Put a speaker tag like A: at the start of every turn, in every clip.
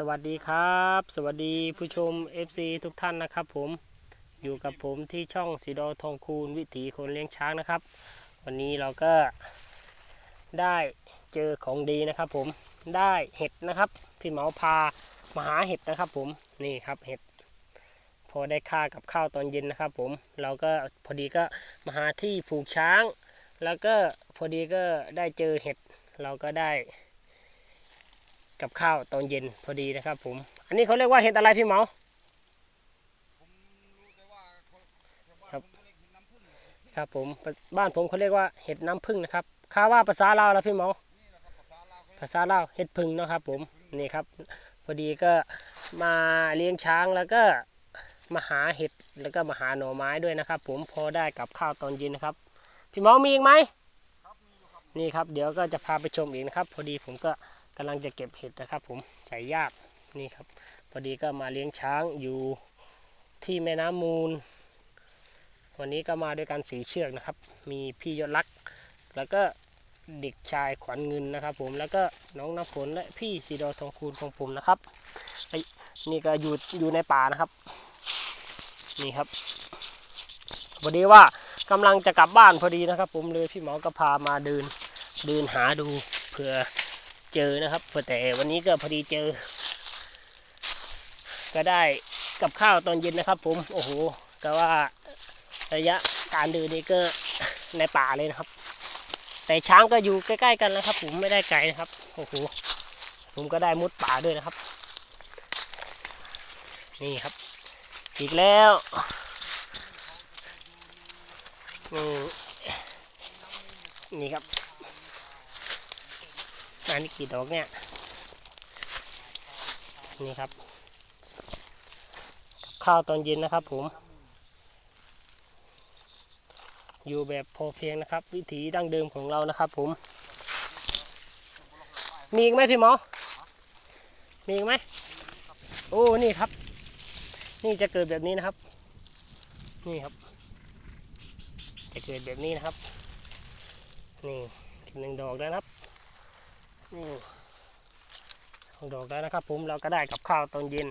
A: สวัสดีครับ สวัสดีผู้ชม FC ทุกท่านนะครับผมอยู่กับผมที่ช่องสีดอทองคูณวิถีคนเลี้ยงช้างนะครับ วันนี้เราก็ได้เจอของดีนะครับผมได้เห็ดนะครับพี่เหมาพามาหาเห็ดนะครับผมนี่ครับเห็ด พอได้ค่ากับข้าวตอนเย็นนะครับผมเราก็พอดีก็มาหาที่ผูกช้าง แล้วก็พอดีก็ได้เจอเห็ดเราก็ได้ กับข้าวตอนเย็นพอดีนะครับผม อันนี้เขาเรียกว่าเห็ดอะไรพี่เหมาครับครับผมบ้านผมเขาเรียกว่าเห็ดน้ำผึ้งนะครับข้าว่าภาษาลาวแล้วพี่เหมาภาษาลาวเห็ดผึ้งนะครับผมนี่ครับ พอดีก็มาเลี้ยงช้างแล้วก็มาหาเห็ดแล้วก็มาหาหน่อไม้ด้วยนะครับ ผมพอได้กับข้าวตอนเย็นนะครับ พี่เหมามีอีกไหมนี่ครับเดี๋ยวก็จะพาไปชมอีกนะครับ พอดีผมก็ กำลังจะเก็บเห็ดนะครับ ผมใส่ยากนี่ครับ พอดีก็มาเลี้ยงช้างอยู่ที่แม่น้ำมูล วันนี้ก็มาด้วยกันสีเชือกนะครับ มีพี่ยศรัก แล้วก็เด็กชายขวัญเงินนะครับ ผมแล้วก็น้องน้ำฝนและพี่สีดอทองคูณของผมนะครับไอ้นี่ก็อยู่อยู่ในป่านะครับ นี่ครับพอดีว่ากำลังจะกลับบ้านพอดีนะครับ ผมเลยพี่หมอก็พามาเดินเดินหาดูเผื่อ เจอนะครับแต่วันนี้ก็พอดีเจอ ก็ได้กับข้าวตอนเย็นนะครับ ผมโอ้โหก็ว่าระยะการเดินนี่ก็ในป่าเลยนะครับ แต่ช้างก็อยู่ใกล้ๆกันนะครับ ผมไม่ได้ไกลนะครับโอ้โหผมก็ได้มุดป่าด้วยนะครับ นี่ครับ อีกแล้วนี่นี่ครับ อันนี้กี่ดอกเนี่ยนี่ครับ ข้าวตอนเย็นนะครับ ผม อยู่แบบพอเพียงนะครับ วิถีดั้งเดิมของเรานะครับ ผม มีอีกไหมพี่หมอ มีอีกไหมโอ้นี่ครับ นี่จะเกิดแบบนี้นะครับ นี่ครับ จะเกิดแบบนี้นะครับนี่หนึ่งดอกแล้วครับ สองดอกแล้วนะครับผมเราก็ได้กับข้าวตอนเย็น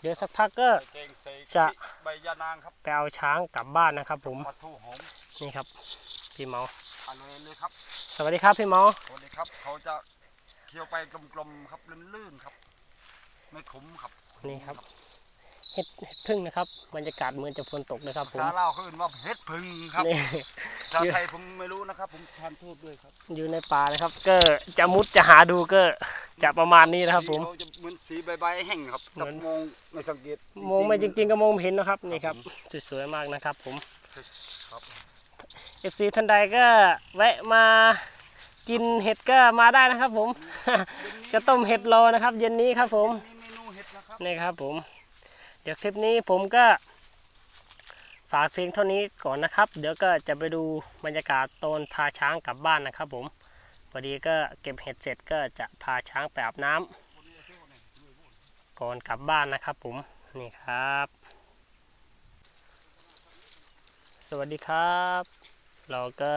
A: เดี๋ยวสักพักก็
B: เกงใส่
A: จะ
B: ใบยานางครับ
A: ไปเอาช้างกลับบ้านนะครับผม
B: ปลาทูหอม
A: นี่ครับ พี่เมา
B: อร่อยเลยครับ
A: สวัสดีครับพี่เมา
B: สวัสดีครับ เขาจะเคี่ยวไปกลมๆครับลื่นๆครับ ไม่ขมครับ
A: นี่ครับ เห็ดเห็ดพึ่งนะครับบรรยากาศเหมือนจะฝนตกนะครับผม
B: ภาษาลาวเขาเรียกว่าเฮ็ดพึ่งครับ
A: นี่
B: ชาวไทยผมไม่รู้นะครับ ผมทานโทษด้วยครับ
A: อยู่ในป่านะครับ ก็จะมุดจะหาดูก็จะประมาณนี้นะครับ ผม
B: สีเขาจะเหมือนสีใบใบแห้งครับ
A: เหมื
B: จั
A: อน
B: บมองไม่สังเกต
A: มองไม่จริง ๆ ก็มองไม่เห็นนะครับนี่ครับสวยๆมากนะครับ ผม
B: ครับ
A: เอฟซีท่านใดก็แวะมากินเห็ดก็มาได้นะครับ ผม จะต้มเห็ดรอนะครับ เย็นนี้ครับ ผม
B: นี่เมนูเห็ดนะครับ
A: นี่ครับผม เดี๋ยวคลิปนี้ผมก็ฝากเพียงเท่านี้ก่อนนะครับ เดี๋ยวก็จะไปดูบรรยากาศตอนพาช้างกลับบ้านนะครับ ผมพอดีก็เก็บเห็ดเสร็จก็จะพาช้างไปอาบน้ำก่อนกลับบ้านนะครับ ผมนี่ครับ สวัสดีครับ เราก็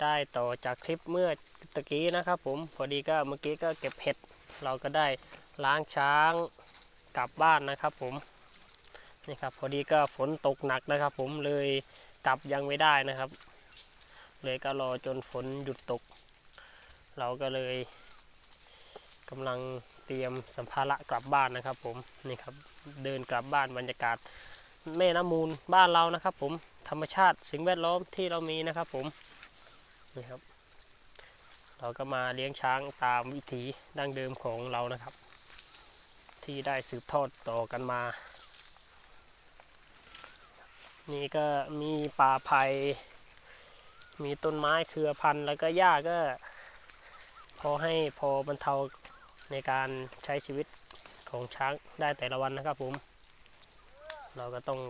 A: ได้ต่อจากคลิปเมื่อตะกี้นะครับ ผมพอดีก็เมื่อกี้ก็เก็บเห็ด เราก็ได้ล้างช้าง กลับบ้านนะครับผมนี่ครับพอดีก็ฝนตกหนักนะครับ ผมเลยกลับยังไม่ได้นะครับ เลยก็รอจนฝนหยุดตก เราก็เลยกำลังเตรียมสัมภาระกลับบ้านนะครับ ผมนี่ครับเดินกลับบ้านบรรยากาศแม่น้ำมูลบ้านเรานะครับ ผมธรรมชาติสิ่งแวดล้อมที่เรามีนะครับ ผมนี่ครับ เราก็มาเลี้ยงช้างตามวิถีดั้งเดิมของเรานะครับ ที่ได้สืบทอดต่อกันมา นี่ก็มีป่าไผ่มีต้นไม้เครือพันธุ์แล้วก็หญ้าก็ พอให้พอบรรเทาในการใช้ชีวิตของช้างได้แต่ละวันนะครับผม เราก็ต้อง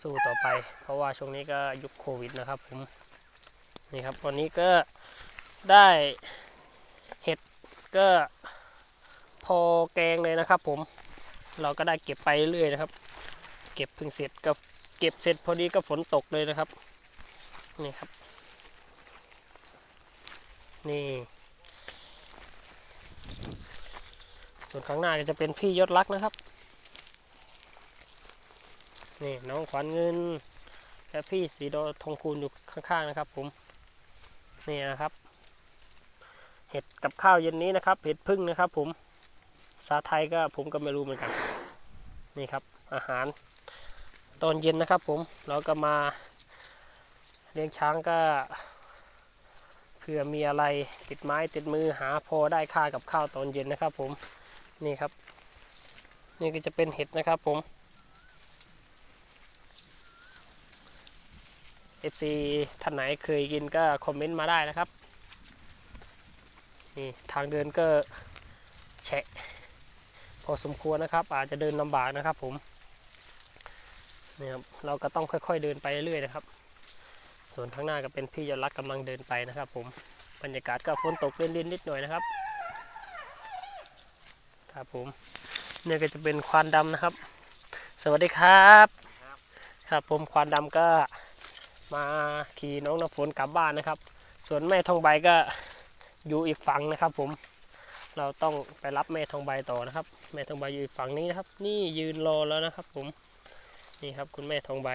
A: สู้ต่อไป เพราะว่าช่วงนี้ก็ยุคโควิดนะครับผมนี่ครับวันนี้ก็ได้เห็ดก็ อแกงเลยนะครับผมเราก็ได้เก็บไปเรื่อยนะครับ เก็บเพิ่งเสร็จก็เก็บเสร็จพอดีก็ฝนตกเลยนะครับนี่ครับ นี่ ส่วนข้างหน้าก็จะเป็นพี่ยศรักนะครับ นี่น้องขวัญเงินและพี่สีโดทองคูณอยู่ข้างๆนะครับ ผมนี่นะครับ เห็ดกับข้าวเย็นนี้นะครับ เห็ดพึ่งนะครับ ผม ษาไทยก็ผมก็ไม่รู้เหมือนกัน นี่ครับอาหารตอนเย็นนะครับผมเราก็มาเลี้ยงช้างก็เผื่อมีอะไรติดไม้ติดมือหาพอได้ค่ากับข้าวตอนเย็นนะครับผมนี่ครับ นี่ก็จะเป็นเห็ดนะครับผม FC ท่านไหนเคยกินก็คอมเมนต์มาได้นะครับนี่ทางเดินก็แฉะ อสมควรนะครับ อาจจะเดินลำบากนะครับ ผมนี่ครับเราก็ต้องค่อย ๆเดินไปเรื่อยๆนะครับ ส่วนข้างหน้าก็เป็นพี่ยอดรักกำลังเดินไปนะครับ ผมบรรยากาศก็ฝนตกเล่นๆนิดหน่อยนะครับ ครับผมเนี่ยก็จะเป็นควานดำนะครับ สวัสดีครับ ครับผมควานดำก็มาขี่น้องน้ำฝนกลับบ้านนะครับ ส่วนแม่ทองใบก็อยู่อีกฝั่งนะครับผม เราต้องไปรับแม่ทองใบต่อนะครับ แม่ทองใบอยู่ฝั่งนี้นะครับ นี่ยืนรอแล้วนะครับ ผมนี่ครับคุณแม่ทองใบ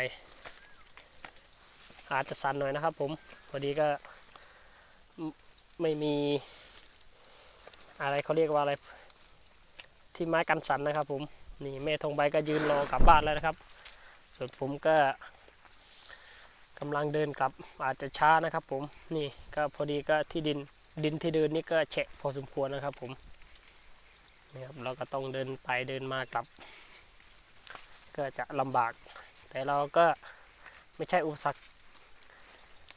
A: อาจจะสั่นหน่อยนะครับ ผมพอดีก็ไม่ไม่มี อะไรเขาเรียกว่าอะไร ที่ไม้กันสั่นนะครับ ผมนี่แม่ทองใบก็ยืนรอกลับบ้านแล้วนะครับ ส่วนผมก็กำลังเดินกลับอาจจะช้านะครับ ผมนี่ก็พอดีก็ที่ดิน ดินที่เดินนี่ก็แฉะพอสมควรนะครับผมนี่ครับเราก็ต้องเดินไปเดินมากลับ ก็จะลำบาก แต่เราก็ไม่ใช่อุปสรรค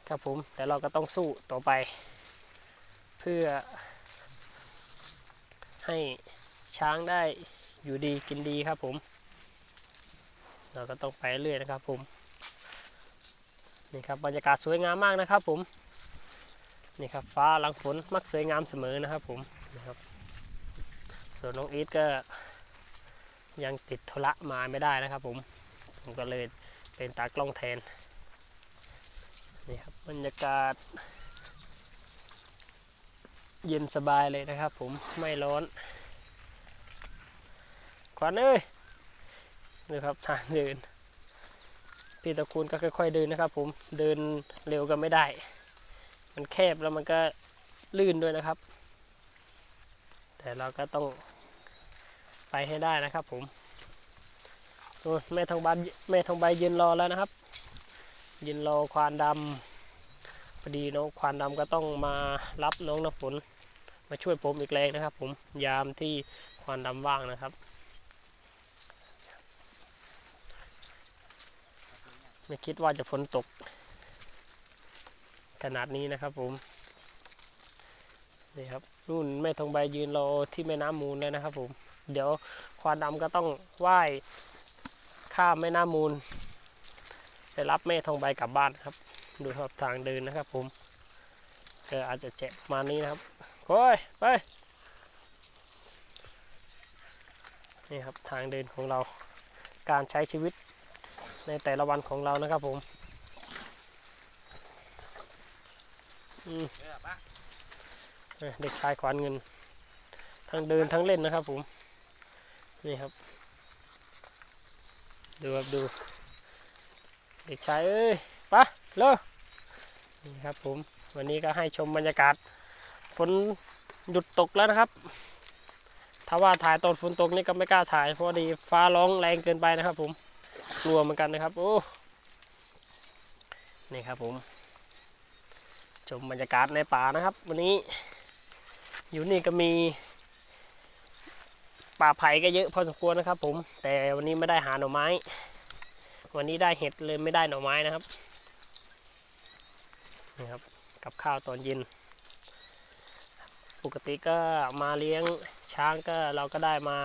A: ครับผมแต่เราก็ต้องสู้ต่อไป เพื่อ ให้ช้างได้อยู่ดีกินดีครับผม เราก็ต้องไปเรื่อยนะครับผมนี่ครับบรรยากาศสวยงามมากนะครับผม นี่ครับฟ้าหลังฝนมักสวยงามเสมอนะครับผมนะครับ ส่วนน้องอีทก็ยังติดธุระมาไม่ได้นะครับผม ผมก็เลยเป็นตากล้องแทน นี่ครับบรรยากาศ เย็นสบายเลยนะครับผมไม่ร้อนขวัญเอ้ยนี่ครับทางเดิน พี่ตะคูณก็ค่อยๆเดินนะครับผมเดินเร็วก็ไม่ได้ มันแคบแล้วมันก็ลื่นด้วยนะครับ แต่เราก็ต้องไปให้ได้นะครับผมแม่ทองใบแม่ทองใบยืนรอแล้วนะครับ ยืนรอควานดำพอดีน้องควานดำก็ต้องมารับน้องน้ำฝน มาช่วยผมอีกแรงนะครับ ผมยามที่ควานดำว่างนะครับ ไม่คิดว่าจะฝนตก ขนาดนี้นะครับผมนี่ครับนู่นแม่ทองใบยืนรอที่แม่น้ำมูลแล้วนะครับ ผม เดี๋ยวควานดำก็ต้องว่ายข้ามแม่น้ำมูลไปรับแม่ทองใบกลับบ้านครับ ดูครับทางเดินนะครับ ผมก็อาจจะเจ็บประมานี้นะครับโอ้ยไปนี่ครับทางเดินของเราการใช้ชีวิตในแต่ละวันของเรานะครับผมอืม เด็กชายขวานเงิน ทั้งเดินทั้งเล่นนะครับผม นี่ครับ ดูครับดู เด็กชายเอ้ยปะเร็วนี่ครับผม วันนี้ก็ให้ชมบรรยากาศ ฝนหยุดตกแล้วนะครับ ถ้าว่าถ่ายตอนฝนตกนี่ก็ไม่กล้าถ่ายเพราะดีฟ้าร้องแรงเกินไปนะครับผม กลัวเหมือนกันนะครับ โอ้ นี่ครับผม ชมบรรยากาศในป่านะครับ วันนี้อยู่นี่ก็มีป่าไผ่ก็เยอะพอสมควรนะครับ ผม แต่วันนี้ไม่ได้หาหน่อไม้ วันนี้ได้เห็ดเลยไม่ได้หน่อไม้นะครับนี่ครับกับข้าวตอนเย็น ปกติก็มาเลี้ยงช้างก็เราก็ได้มา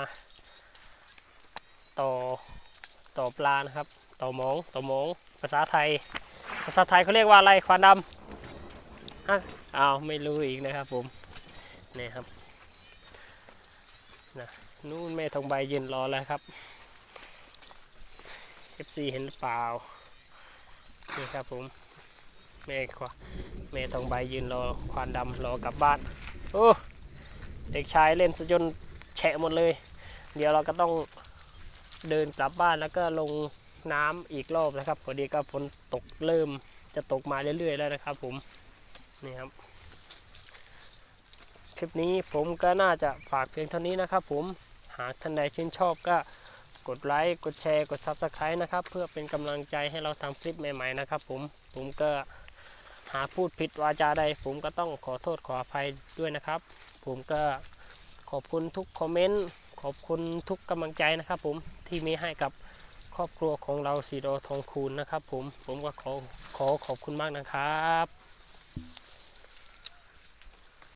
A: ต่อต่อปลานะครับ ต่อหมองต่อหมองภาษาไทย ภาษาไทยเขาเรียกว่าอะไรควานดำ ฮะอ้าวไม่รู้อีกนะครับผมนี่ครับนะนู่นแม่ทองใบยืนรอแล้วครับ FC เห็นหรือเปล่านี่ครับผมแม่ควาแม่ทองใบยืนรอควานดำรอกลับบ้านโอ้เด็กชายเล่นซะจนแฉฉะหมดเลย เดี๋ยวเราก็ต้องเดินกลับบ้านแล้วก็ลงน้ำอีกรอบนะครับพอดีก็ฝนตกเริ่มจะตกมาเรื่อยๆแล้วนะครับผม นี่ครับคลิปนี้ผมก็น่าจะฝากเพียงเท่านี้นะครับ ผมหากท่านใดชื่นชอบก็กดไลค์กดแชร์กด Subscribe นะครับ เพื่อเป็นกำลังใจให้เราทำคลิปใหม่ ๆ นะครับ ผมผมก็หาพูดผิดวาจาใด ผมก็ต้องขอโทษขออภัยด้วยนะครับ ผมก็ขอบคุณทุกคอมเมนต์ขอบคุณทุกกำลังใจนะครับ ผมที่มีให้กับครอบครัวของเราสีโดทองคูณนะครับ ผมผมก็ขอขอขอบคุณมากนะครับ